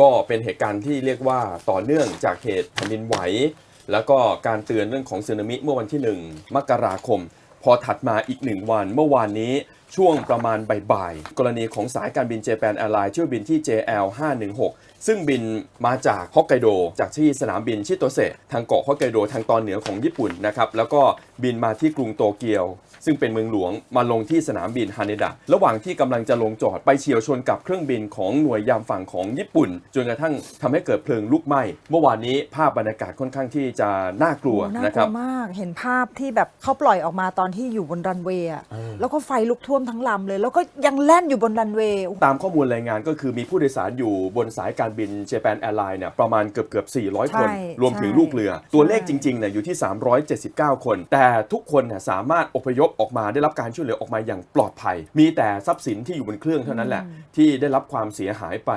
ก็เป็นเหตุการณ์ที่เรียกว่าต่อเนื่องจากเหตุแผ่นดินไหว แล้วก็การเตือนเรื่องของสึนามิเมื่อวันที่ 1 มกราคม พอถัดมาอีกหนึ่งวันเมื่อวานนี้ ช่วงประมาณบ่ายๆ กรณีของสายการบินเจแปนแอร์ไลน์เที่ยวบินที่ JL 516ซึ่งบินมาจากฮอกไกโด จากที่สนามบินชิโตเซะทางเกาะฮอกไกโดทางตอนเหนือของญี่ปุ่นนะครับ แล้วก็บินมาที่กรุงโตเกียว ซึ่งเป็นเมืองหลวงมาลงที่สนามบินฮาเนดะ ระหว่างที่กำลังจะลงจอดไปเฉียวชนกับเครื่องบินของหน่วยยามฝั่งของญี่ปุ่น จนกระทั่งทำให้เกิดเพลิงลุกไหม้ เมื่อวานนี้ภาพบรรยากาศค่อนข้างที่จะน่ากลัวโอ้น่านะกคลัรัวบมาก เห็นภาพที่แบบเขาปล่อยออกมาตอนที่อยู่บนรันเวย์อะเออแล้วก็ไฟลุกท่วมทั้งลำเลย แล้วก็ยังแล่นอยู่บนรันเวย์ ตามข้อมูลรายงานก็คือมีผู้โดยสารอยู่บนสายการบินเจแปนแอร์ไลน์เนี่ยประมาณเกือบเกือบ400 คน ใช่รวมถึงใช่ลูกเรือ ตัวเลขใช่จริงๆเนี่ยอยู่ที่ 379 คน แต่ทุกคนเนี่ยสามารถอพยพออกมาได้รับการช่วยเหลือออกมาอย่างปลอดภัย มีแต่ทรัพย์สินที่อยู่บนเครื่องเท่านั้นแหละที่ได้รับความเสียหายไป